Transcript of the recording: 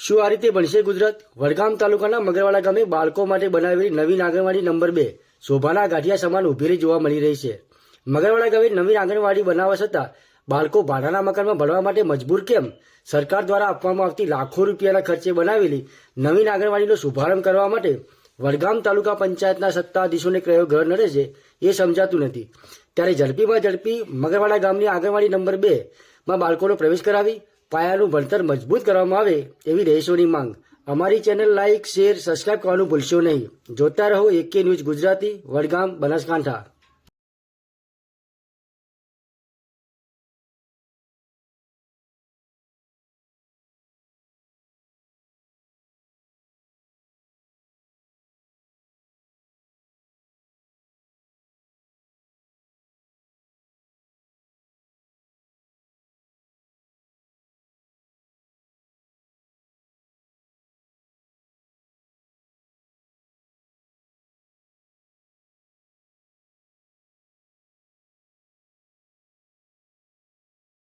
શું આ રીતે બનશે ગુજરાત? વડગામ તાલુકાના મગરવાડા ગામે બાળકો માટે બનાવેલી નવીન આંગણવાડી નંબર બે. શોભાના ગાંઠિયા સમાન ઉભેલી જોવા મળી રહી છે. મગરવાડા ગામે નવીન આંગણવાડી બનાવવા છતાં બાળકો ભાડાના મકાનમાં ભણવા માટે મજબૂર કેમ? સરકાર દ્વારા આપવામાં આવતી લાખો રૂપિયાના ખર્ચે બનાવેલી નવીન આંગણવાડીનો શુભારંભ કરવા માટે વડગામ તાલુકા પંચાયતના સત્તાધીશોને કયો ઘર નડે છે એ સમજાતું નથી. ત્યારે ઝડપીમાં ઝડપી મગરવાડા ગામની આંગણવાડી નંબર બે માં બાળકોનો પ્રવેશ કરાવી પાયાનું ભણતર મજબૂત કરવામાં આવે એવી રહીશોની માંગ. અમારી ચેનલ લાઇક શેર, સબસ્ક્રાઇબ કરવાનું ભૂલશો નહીં. જોતા રહો એકે ન્યૂઝ ગુજરાતી, વડગામ, બનાસકાંઠા.